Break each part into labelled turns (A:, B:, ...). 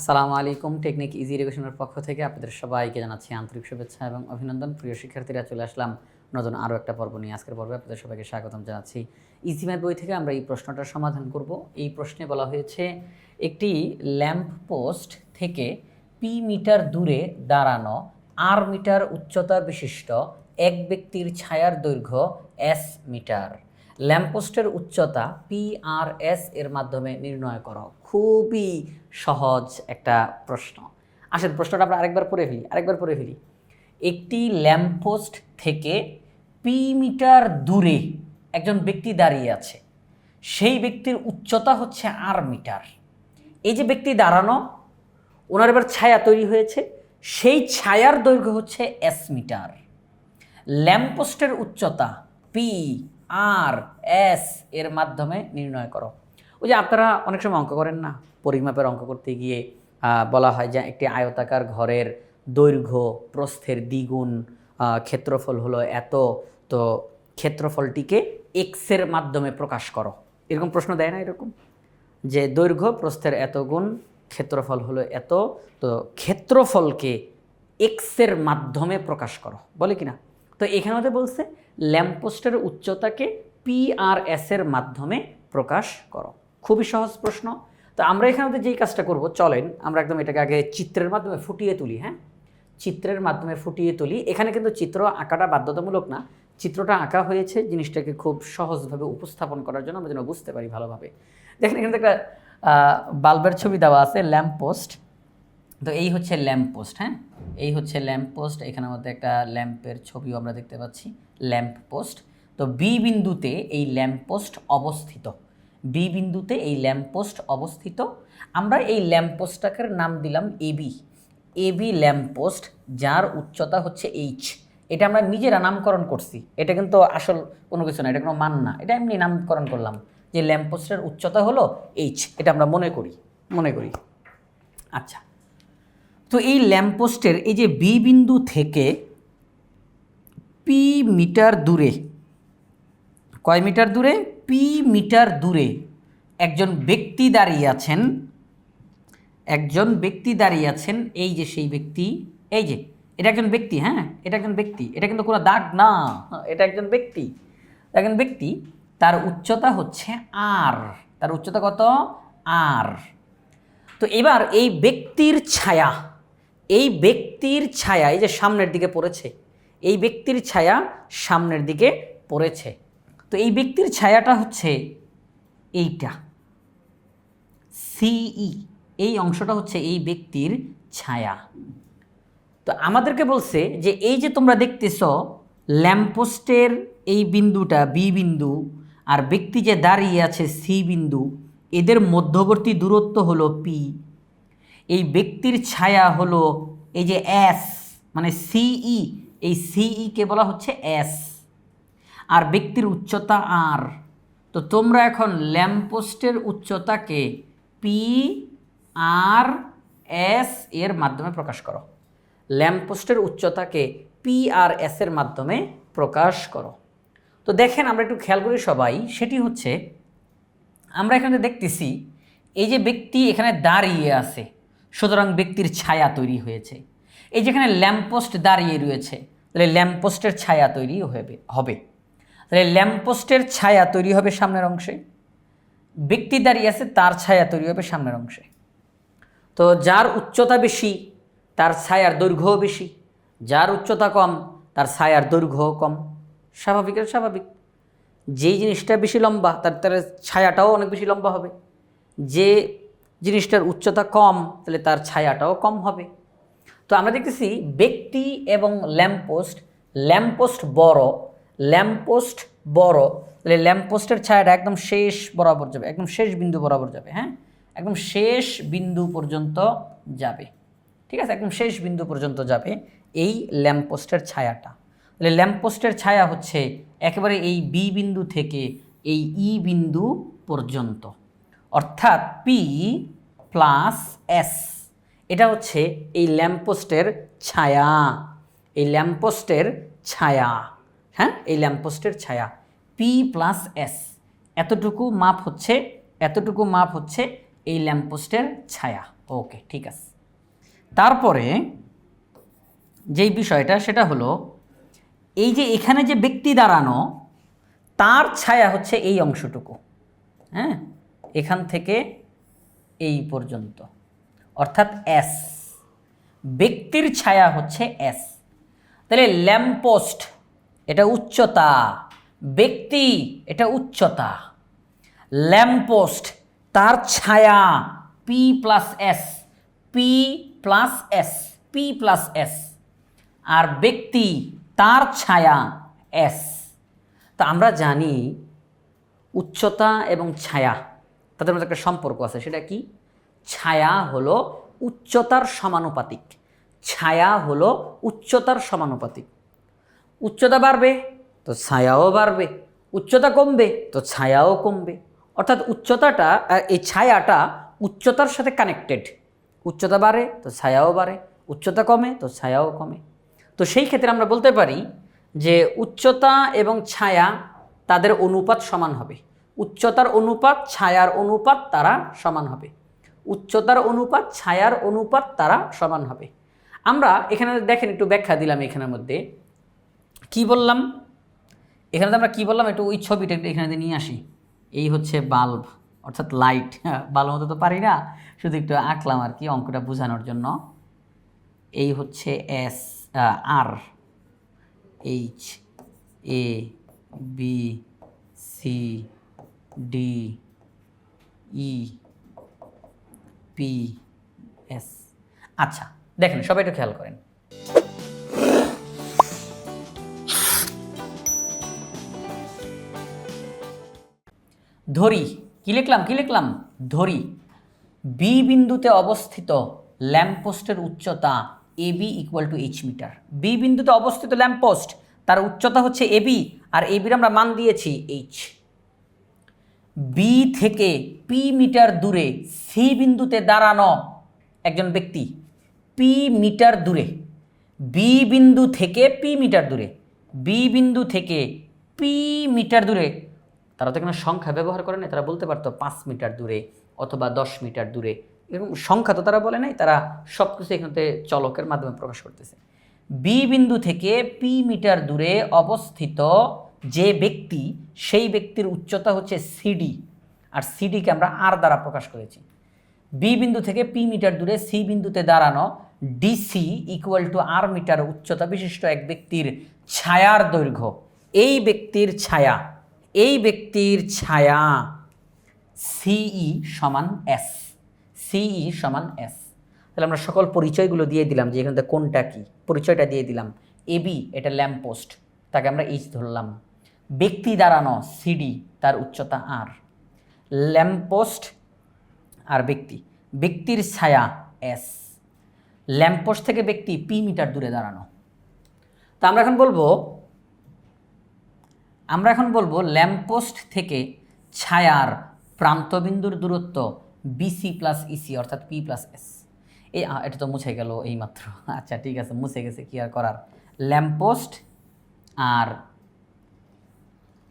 A: আসসালামু আলাইকুম technique easy এডুকেশনের পক্ষ থেকে আপনাদের সবাইকে জানাচ্ছি আন্তরিক শুভেচ্ছা এবং অভিনন্দন। প্রিয় শিক্ষার্থীরা, চলে আসলাম নতুন আরও একটা পর্ব নিয়ে। আজকের পর্বে আপনাদের সবাইকে স্বাগতম জানাচ্ছি। ইজি ম্যাথ বই থেকে আমরা এই প্রশ্নটার সমাধান করব। এই প্রশ্নে বলা হয়েছে, একটি ল্যাম্প পোস্ট থেকে পি মিটার দূরে দাঁড়ানো আর মিটার উচ্চতা বিশিষ্ট এক ব্যক্তির ছায়ার দৈর্ঘ্য এস মিটার। ল্যাম্পপোস্টের উচ্চতা পি আর এস এর মাধ্যমে নির্ণয় করো। খুবই সহজ একটা প্রশ্ন। আসেন, প্রশ্নটা আমরা আরেকবার পড়ে ফেলি, আরেকবার পড়ে ফেলি। একটি ল্যাম্পপোস্ট থেকে পি মিটার দূরে একজন ব্যক্তি দাঁড়িয়ে আছে। সেই ব্যক্তির উচ্চতা হচ্ছে আর মিটার। এই যে ব্যক্তি দাঁড়ানো, ওনার এবার ছায়া তৈরি হয়েছে। সেই ছায়ার দৈর্ঘ্য হচ্ছে এস মিটার। ল্যাম্পপোস্টের উচ্চতা পি আর এস এর মাধ্যমে নির্ণয় করো। ওই যে আপনারা অনেক সময় অঙ্ক করেন না? পরিমাপের অঙ্ক করতে গিয়ে বলা হয় যে একটি আয়তাকার ঘরের দৈর্ঘ্য, প্রস্থের দ্বিগুণ ক্ষেত্রফল হলো এত, তো ক্ষেত্রফলটিকে এক্সের মাধ্যমে প্রকাশ করো। এরকম প্রশ্ন দেয় না এরকম? যে দৈর্ঘ্য, প্রস্থের এত গুণ, ক্ষেত্রফল হলো এত, তো ক্ষেত্রফলকে এক্সের মাধ্যমে প্রকাশ করো। বলে কি না তো এখানে ওদের বলছে, ল্যাম্পপোস্টের উচ্চতাকে পি আর এস মাধ্যমে প্রকাশ করো। খুবই সহজ প্রশ্ন। তো আমরা এখানে যেই কাজটা করব, চলেন আমরা একদম এটাকে আগে চিত্রের মাধ্যমে ফুটিয়ে তুলি হ্যাঁ? চিত্রের মাধ্যমে ফুটিয়ে তুলি। এখানে কিন্তু চিত্র আঁকাটা বাধ্যতামূলক না। চিত্রটা আঁকা হয়েছে জিনিসটাকে খুব সহজভাবে উপস্থাপন করার জন্য, আমরা যেন বুঝতে পারি ভালোভাবে। দেখেন, এখানে একটা বাল্বের ছবি দেওয়া আছে, ল্যাম্প পোস্ট। তো এই হচ্ছে ল্যাম্প পোস্ট হ্যাঁ? এই হচ্ছে ল্যাম্প পোস্ট। এখানের মধ্যে একটা ল্যাম্পের ছবিও আমরা দেখতে পাচ্ছি, ল্যাম্প পোস্ট। তো বি বিন্দুতে এই ল্যাম্প পোস্ট অবস্থিত। বি বিন্দুতে এই ল্যাম্প পোস্ট অবস্থিত। আমরা এই ল্যাম্প পোস্টটাকে নাম দিলাম এবি এবি ল্যাম্প পোস্ট, যার উচ্চতা হচ্ছে এইচ এটা আমরা নিজেরা নামকরণ করছি। এটা কিন্তু আসল কোনো কিছু না, এটা কোনো মান না। এটা এমনি নামকরণ করলাম যে ল্যাম্প পোস্টের উচ্চতা হলো এইচ এটা আমরা মনে করি মনে করি। আচ্ছা। তো এই ল্যাম্পপোস্টের এই যে বি বিন্দু থেকে পি মিটার দূরে, কয় মিটার দূরে? পি মিটার দূরে একজন ব্যক্তি দাঁড়িয়ে আছেন একজন ব্যক্তি দাঁড়িয়ে আছেন এই যে সেই ব্যক্তি এই যে এটা একজন ব্যক্তি হ্যাঁ এটা একজন ব্যক্তি এটা কিন্তু কোনো দাগ না হ্যাঁ, এটা একজন ব্যক্তি একজন ব্যক্তি তার উচ্চতা হচ্ছে আর তার উচ্চতা কত? আর তো এবার এই ব্যক্তির ছায়া এই ব্যক্তির ছায়া এই যে সামনের দিকে পড়েছে এই ব্যক্তির ছায়া সামনের দিকে পড়েছে। তো এই ব্যক্তির ছায়াটা হচ্ছে এইটা। সিই এই অংশটা হচ্ছে এই ব্যক্তির ছায়া। তো আমাদেরকে বলছে যে এই যে তোমরা দেখতেছ, ল্যাম্পপোস্টের এই বিন্দুটা বি বিন্দু আর ব্যক্তি যে দাঁড়িয়ে আছে সি বিন্দু, এদের মধ্যবর্তী দূরত্ব হলো পি এই ব্যক্তির ছায়া হলো এই যে এস মানে সিই এই সিই কে বলা হচ্ছে এস আর ব্যক্তির উচ্চতা আর। তো তোমরা এখন ল্যাম্পপোস্টের উচ্চতাকে পি আর এস এর মাধ্যমে প্রকাশ করো। ল্যাম্পপোস্টের উচ্চতাকে পি আর এস এর মাধ্যমে প্রকাশ করো। তো দেখেন আমরা একটু খেয়াল করি সবাই, সেটি হচ্ছে আমরা এখানে দেখতেছি, এই যে ব্যক্তি এখানে দাঁড়িয়ে আছে, সুতরাং ব্যক্তির ছায়া তৈরি হয়েছে। এই যেখানে ল্যাম্পপোস্ট দাঁড়িয়ে রয়েছে, তাহলে ল্যাম্পপোস্টের ছায়া তৈরি হবে হবে। তাহলে ল্যাম্পপোস্টের ছায়া তৈরি হবে সামনের অংশে, ব্যক্তি দাঁড়িয়ে আছে তার ছায়া তৈরি হবে সামনের অংশে। তো যার উচ্চতা বেশি, তার ছায়ার দৈর্ঘ্যও বেশি, যার উচ্চতা কম, তার ছায়ার দৈর্ঘ্যও কম। স্বাভাবিক আর স্বাভাবিক। যেই জিনিসটা বেশি লম্বা, তার তার ছায়াটাও অনেক বেশি লম্বা হবে। যে জিনিসটার উচ্চতা কম, তাহলে তার ছায়াটাও কম হবে। তো আমরা দেখতেছি ব্যক্তি এবং ল্যাম্পপোস্ট ল্যাম্পপোস্ট বড় ল্যাম্পপোস্ট বড়, তাহলে ল্যাম্পপোস্টের ছায়াটা একদম শেষ বরাবর যাবে, একদম শেষ বিন্দু বরাবর যাবে হ্যাঁ? একদম শেষ বিন্দু পর্যন্ত যাবে, ঠিক আছে? একদম শেষ বিন্দু পর্যন্ত যাবে এই ল্যাম্পপোস্টের ছায়াটা। তাহলে ল্যাম্পপোস্টের ছায়া হচ্ছে একেবারে এই বি বিন্দু থেকে এই ই বিন্দু পর্যন্ত। অর্থাৎ পি প্লাস এস এটা হচ্ছে এই ল্যাম্পপোস্টের ছায়া, এই ল্যাম্পপোস্টের ছায়া। হ্যাঁ এই ল্যাম্পপোস্টের ছায়া। পি প্লাস এস এতটুকু মাপ হচ্ছে, এতটুকু মাপ হচ্ছে এই ল্যাম্পপোস্টের ছায়া। ওকে ঠিক আছে। তারপরে যেই বিষয়টা, সেটা হলো, এই যে এখানে যে ব্যক্তি দাঁড়ানো, তার ছায়া হচ্ছে এই অংশটুকু। হ্যাঁ এখান থেকে এই পর্যন্ত। অর্থাৎ এস ব্যক্তির ছায়া হচ্ছে এস তাহলে ল্যাম্পোস্ট এটা উচ্চতা। ব্যক্তি, এটা উচ্চতা। ল্যাম্পোস্ট তার ছায়া P plus S P plus S P plus S আর ব্যক্তি, তার ছায়া এস তা আমরা জানি উচ্চতা এবং ছায়া। তাদের মধ্যে একটা সম্পর্ক আছে, সেটা কি? ছায়া হলো উচ্চতার সমানুপাতিক। ছায়া হলো উচ্চতার সমানুপাতিক। উচ্চতা বাড়বে, তো ছায়াও বাড়বে, উচ্চতা কমবে, তো ছায়াও কমবে। অর্থাৎ উচ্চতাটা এই ছায়াটা উচ্চতার সাথে কানেক্টেড উচ্চতা বাড়ে, তো ছায়াও বাড়ে, উচ্চতা কমে, তো ছায়াও কমে। তো সেই ক্ষেত্রে আমরা বলতে পারি যে উচ্চতা এবং ছায়া তাদের অনুপাত সমান হবে। উচ্চতার অনুপাত, ছায়ার অনুপাত তারা সমান হবে। উচ্চতার অনুপাত, ছায়ার অনুপাত তারা সমান হবে। আমরা এখানে দেখেন একটু ব্যাখ্যা দিলাম এখানের মধ্যে। কি বললাম? এখানে তো আমরা কী বললাম? একটু ওই ছবিটা একটু এখানে নিয়ে আসি। এই হচ্ছে বাল্ব, অর্থাৎ লাইট। বাল্ব মতো তো পারি না, শুধু একটু আঁকলাম আর কি অঙ্কটা বোঝানোর জন্য। এই হচ্ছে S R, H, A, B, C, D, E, P, S. আচ্ছা দেখেন, সবাই একটু খেয়াল করেন। ধরি। কি লিখলাম কি লিখলাম? ধরি। বি বিন্দুতে অবস্থিত ল্যাম্পপোস্টের উচ্চতা A B equal to H metre B বিন্দুতে অবস্থিত ল্যাম্পপোস্ট তার উচ্চতা হচ্ছে এ বি আর এ বির আমরা মান দিয়েছি এইচ বি থেকে পি মিটার দূরে সি বিন্দুতে দাঁড়ানো একজন ব্যক্তি। পি মিটার দূরে। বি বিন্দু থেকে পি মিটার দূরে। বি বিন্দু থেকে পি মিটার দূরে তারা তো এখানে সংখ্যা ব্যবহার করে নাই, তারা বলতে পারতো পাঁচ মিটার দূরে অথবা দশ মিটার দূরে। এরকম সংখ্যা তো তারা বলে নাই, তারা সব কিছু এখানে চলকের মাধ্যমে প্রকাশ করতেছে। বি বিন্দু থেকে পি মিটার দূরে অবস্থিত যে ব্যক্তি, সেই ব্যক্তির উচ্চতা হচ্ছে সিডি আর সিডিকে আমরা আর দ্বারা প্রকাশ করেছি। বি বিন্দু থেকে পি মিটার দূরে সি বিন্দুতে দাঁড়ানো DC equal to R metre উচ্চতা বিশিষ্ট এক ব্যক্তির ছায়ার দৈর্ঘ্য। এই ব্যক্তির ছায়া এই ব্যক্তির ছায়া সিই সমান এস। সিই সমান এস। তাহলে আমরা সকল পরিচয়গুলো দিয়ে দিলাম যে এখান কোনটা কি। পরিচয়টা দিয়ে দিলাম। এবি এটা ল্যাম্পপোস্ট তাকে আমরা এইচ ধরলাম। ব্যক্তি দাঁড়ানো, সিডি, তার উচ্চতা আর। ল্যাম্পপোস্ট আর ব্যক্তি। ব্যক্তির ছায়া এস। ল্যাম্পপোস্ট থেকে ব্যক্তি পি মিটার দূরে দাঁড়ানো। তা আমরা এখন বলব আমরা এখন বলব ল্যাম্পপোস্ট থেকে ছায়ার প্রান্তবিন্দুর দূরত্ব বিসি প্লাস ইসি অর্থাৎ পি প্লাস এস এই এটা তো মুছে গেল এইমাত্র। আচ্ছা ঠিক আছে, মুছে গেছে, কি আর করার? ল্যাম্পপোস্ট আর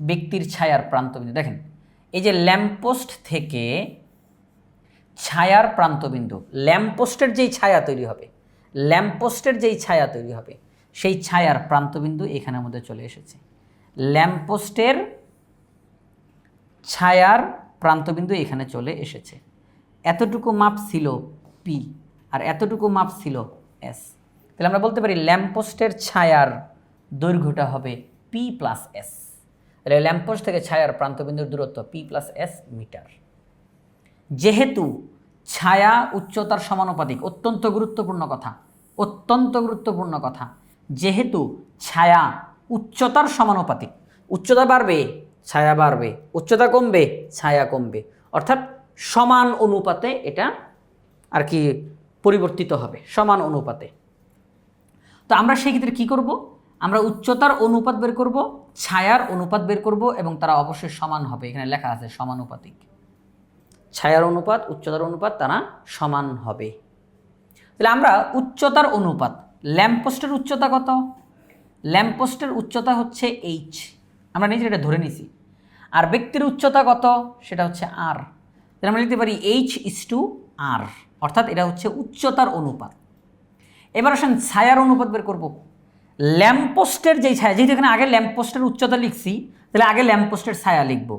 A: ব্যক্তির ছায়ার প্রান্তবিন্দু। দেখেন, এই যে ল্যাম্পপোস্ট থেকে ছায়ার প্রান্তবিন্দু ল্যাম্পপোস্টের যেই ছায়া তৈরি হবে ল্যাম্পপোস্টের যেই ছায়া তৈরি হবে, সেই ছায়ার প্রান্তবিন্দু এখানের মধ্যে চলে এসেছে। ল্যাম্পপোস্টের ছায়ার প্রান্তবিন্দু এখানে চলে এসেছে। এতটুকু মাপ ছিল পি আর এতটুকু মাপ ছিল এস তাহলে আমরা বলতে পারি ল্যাম্পপোস্টের ছায়ার দৈর্ঘ্যটা হবে পি প্লাস এস তাহলে ল্যাম্পপোস্ট থেকে ছায়ার প্রান্তবিন্দুর দূরত্ব পি প্লাস এস মিটার। যেহেতু ছায়া উচ্চতার সমানুপাতিক, অত্যন্ত গুরুত্বপূর্ণ কথা, অত্যন্ত গুরুত্বপূর্ণ কথা, যেহেতু ছায়া উচ্চতার সমানুপাতিক। উচ্চতা বাড়বে, ছায়া বাড়বে, উচ্চতা কমবে, ছায়া কমবে। অর্থাৎ সমান অনুপাতে এটা আর কি পরিবর্তিত হবে, সমান অনুপাতে। তো আমরা সেই ক্ষেত্রে কী করব? আমরা উচ্চতার অনুপাত বের করব, ছায়ার অনুপাত বের করব এবং তারা অবশ্যই সমান হবে। এখানে লেখা আছে সমানুপাতিক। ছায়ার অনুপাত, উচ্চতার অনুপাত তারা সমান হবে। তাহলে আমরা উচ্চতার অনুপাত, ল্যাম্পপোস্টের উচ্চতা কত? ল্যাম্পপোস্টের উচ্চতা হচ্ছে এইচ আমরা নিজে এটা ধরে নিছি। আর ব্যক্তির উচ্চতা কত? সেটা হচ্ছে আর আমরা লিখতে পারি এইচ ইস টু আর অর্থাৎ এটা হচ্ছে উচ্চতার অনুপাত। এবার আসেন ছায়ার অনুপাত বের করব। ল্যাম্পপোস্টের যেই ছায়া, যেহেতু এখানে আগে ল্যাম্পপোস্টের উচ্চতা লিখছি, তাহলে আগে ল্যাম্পপোস্টের ছায়া লিখব।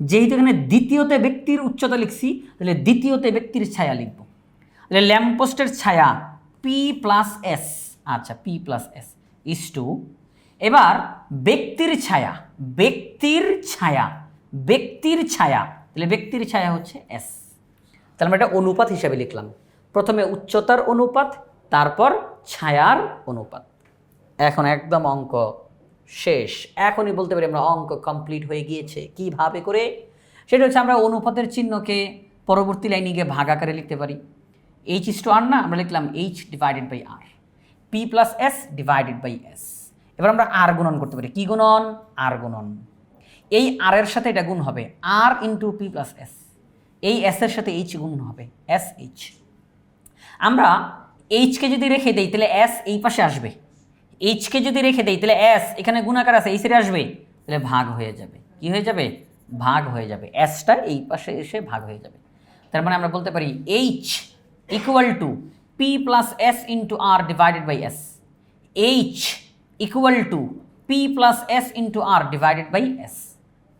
A: যেহেতু এখানে দ্বিতীয়তে ব্যক্তির উচ্চতা লিখছি, তাহলে দ্বিতীয়তে ব্যক্তির ছায়া লিখব। তাহলে ল্যাম্পপোস্টের ছায়া পি প্লাস এস আচ্ছা P plus S is to এবার ব্যক্তির ছায়া ব্যক্তির ছায়া ব্যক্তির ছায়া। তাহলে ব্যক্তির ছায়া হচ্ছে এস। তাহলে আমরা এটা অনুপাত হিসাবে লিখলাম। প্রথমে উচ্চতার অনুপাত, তারপর ছায়ার অনুপাত। এখন একদম অঙ্ক শেষ। এখনই বলতে পারি আমরা অঙ্ক কমপ্লিট হয়ে গিয়েছে। কীভাবে করে? সেটা হচ্ছে আমরা অনুপাতের চিহ্নকে পরবর্তী লাইনে গিয়ে ভাগ আকারে লিখতে পারি। এইচ ইস টু আর না, আমরা লিখলাম H divided by R P plus S divided by S এবার আমরা আর গুণন করতে পারি। কি গুণন? আর গুণন। এই আর এর সাথে এটা গুণ হবে। R into P plus S এই এস এর সাথে এইচ গুণ হবে। এস এইচ আমরা এইচকে যদি রেখে দেই, তাহলে এস এই পাশে আসবে। এইচকে যদি রেখে দেই, তাহলে এস এখানে গুণাকার আছে, এই সাইডে আসবে। তাহলে ভাগ হয়ে যাবে। কি হয়ে যাবে? ভাগ হয়ে যাবে। এসটা এই পাশে এসে ভাগ হয়ে যাবে। তার মানে আমরা বলতে পারি H equal to P plus S into R divided by S H equal to P plus S into R divided by S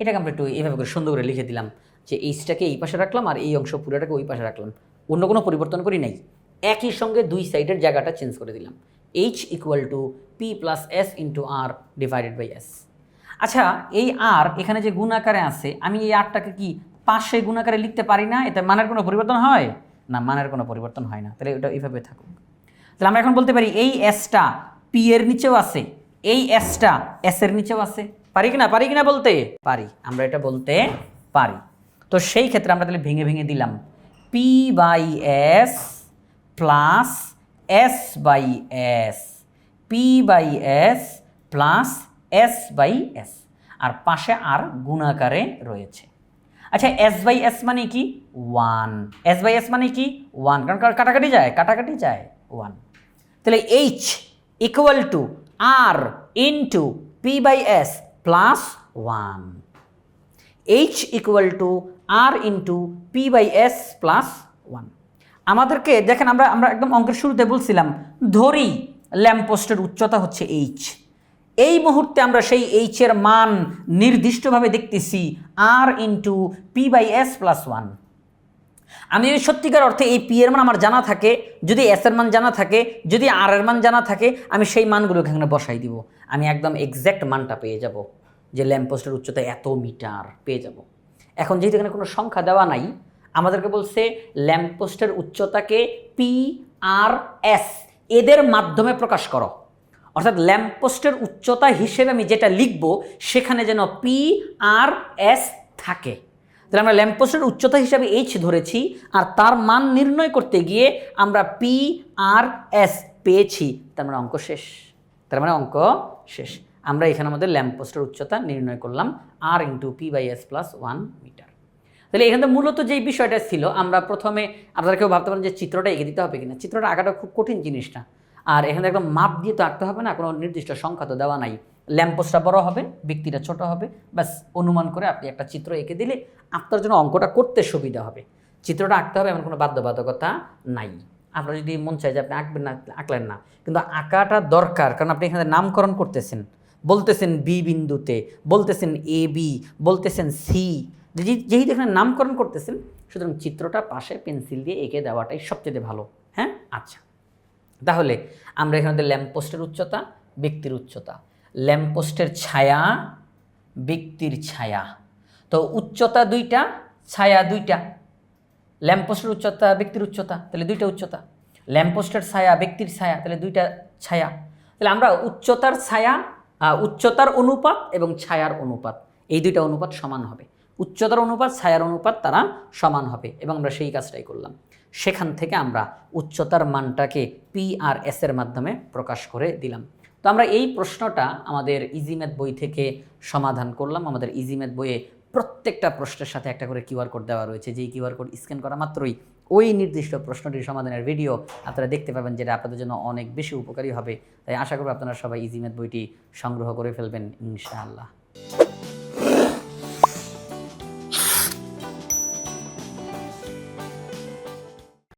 A: এটাকে আমরা একটু এইভাবে করে সুন্দর করে লিখে দিলাম যে এইচটাকে এই পাশে রাখলাম আর এই অংশ পুরোটাকে ওই পাশে রাখলাম। অন্য কোনো পরিবর্তন করি নাই। একই সঙ্গে দুই সাইডের জায়গাটা চেঞ্জ করে দিলাম। H equal to P plus S into R divided by S আচ্ছা এই আর এখানে যে গুণাকারে আছে, আমি এই আরটাকে কি পাশে গুণাকারে লিখতে পারি না? এতে মানের কোনো পরিবর্তন হয়? না, মানের কোনো পরিবর্তন হয় না। তাহলে ওটা এইভাবে থাকুক। তাহলে আমরা এখন বলতে পারি, এই এসটা পি এর নিচেও আছে, এই এসটা এস এর নিচেও আছে। পারি কি না পারি কি না বলতে? পারি। আমরা এটা বলতে পারি। তো সেই ক্ষেত্রে আমরা তাহলে ভেঙে ভেঙে দিলাম। P by S plus S by S P by S plus S by S R পাশে আর গুণাকারে রয়েছে। আচ্ছা এস বাই এস মানে কি? ওয়ান এস বাই এস মানে কি? ওয়ান কারণ কার- কাটাকাটি যায় কাটাকাটি যায় ওয়ান তাহলে H equal to R into P by S plus one H equal to R into P by S plus one আমাদেরকে দেখেন, আমরা আমরা একদম অঙ্কের শুরুতে বলছিলাম, ধরি ল্যাম্পপোস্টের উচ্চতা হচ্ছে এইচ এই মুহূর্তে আমরা সেই এইচের মান নির্দিষ্টভাবে দেখতেছি R into P by S plus one আমি যদি সত্যিকার অর্থে এই পি এর মান আমার জানা থাকে, যদি এস এর মান জানা থাকে, যদি আর এর মান জানা থাকে, আমি সেই মানগুলো এখানে বসাই দিব। আমি একদম এক্স্যাক্ট মানটা পেয়ে যাব, যে ল্যাম্পপোস্টের উচ্চতা এত মিটার পেয়ে যাব। এখন যেহেতু এখানে কোনো সংখ্যা দেওয়া নাই, আমাদেরকে বলছে ল্যাম্পপোস্টের উচ্চতাকে পি আর এস এদের মাধ্যমে প্রকাশ করো। অর্থাৎ ল্যাম্পপোস্টের উচ্চতা হিসেবে আমি যেটা লিখব, সেখানে যেন পি আর এস থাকে। তাহলে আমরা ল্যাম্পপোস্টের উচ্চতা হিসাবে এইচ ধরেছি, আর তার মান নির্ণয় করতে গিয়ে আমরা পি আর এস পেয়েছি। তার মানে অঙ্ক শেষ। তার মানে অঙ্ক শেষ। আমরা এখানে আমাদের ল্যাম্পপোস্টের উচ্চতা নির্ণয় করলাম R into P by S plus one metre তাহলে এখানে মূলত যেই বিষয়টা ছিল, আমরা প্রথমে, আপনারা কেউ ভাবতে পারেন যে চিত্রটা এগিয়ে দিতে হবে কিনা? চিত্রটা আঁকাটা খুব কঠিন জিনিস না। আর এখানে একদম মাপ দিয়ে তো আঁকতে হবে না, কোনো নির্দিষ্ট সংখ্যা তো দেওয়া নাই। ল্যাম্পোস্টটা বড় হবে, ব্যক্তিটা ছোট হবে, ব্যাস অনুমান করে আপনি একটা চিত্র এঁকে দিলে আপনার জন্য অঙ্কটা করতে সুবিধা হবে। চিত্রটা আঁকতে হবে এমন কোনো বাধ্যবাধকতা নাই। আপনার যদি মন চায় যে আপনি আঁকবেন না, আঁকলেন না, কিন্তু আঁকাটা দরকার, কারণ আপনি এখানে নামকরণ করতেছেন। বলতেছেন বি বিন্দুতে, বলতেছেন এ বি, বলতেছেন সি যেহেতু এখানে নামকরণ করতেছেন, সুতরাং চিত্রটা পাশে পেন্সিল দিয়ে এঁকে দেওয়াটাই সবচেয়ে ভালো। হ্যাঁ? আচ্ছা। তাহলে আমরা এখানে ল্যাম্পপোস্টের উচ্চতা, ব্যক্তির উচ্চতা। ল্যাম্পপোস্টের ছায়া, ব্যক্তির ছায়া। তো উচ্চতা দুইটা, ছায়া দুইটা। ল্যাম্পপোস্টের উচ্চতা, ব্যক্তির উচ্চতা, তাহলে দুইটা উচ্চতা। ল্যাম্পপোস্টের ছায়া, ব্যক্তির ছায়া, তাহলে দুইটা ছায়া। তাহলে আমরা উচ্চতার ছায়া উচ্চতার অনুপাত এবং ছায়ার অনুপাত, এই দুইটা অনুপাত সমান হবে। উচ্চতার অনুপাত, ছায়ার অনুপাত তারা সমান হবে এবং আমরা সেই কাজটাই করলাম। সেখান থেকে আমরা উচ্চতার মানটাকে পি আর এস এর মাধ্যমে প্রকাশ করে দিলাম। তো আমরা এই প্রশ্নটা আমাদের ইজিম্যাথ বই থেকে সমাধান করলাম। আমাদের ইজিম্যাথ বইয়ে প্রত্যেকটা প্রশ্নের সাথে একটা করে কিউআর কোড দেওয়া রয়েছে। যেই কিউআর কোড স্ক্যান করা মাত্রই ওই নির্দিষ্ট প্রশ্নটির সমাধানের ভিডিও আপনারা দেখতে পাবেন, যেটা আপনাদের জন্য অনেক বেশি উপকারী হবে। তাই আশা করব আপনারা সবাই ইজিম্যাথ বইটি সংগ্রহ করে ফেলবেন, ইনশাআল্লাহ।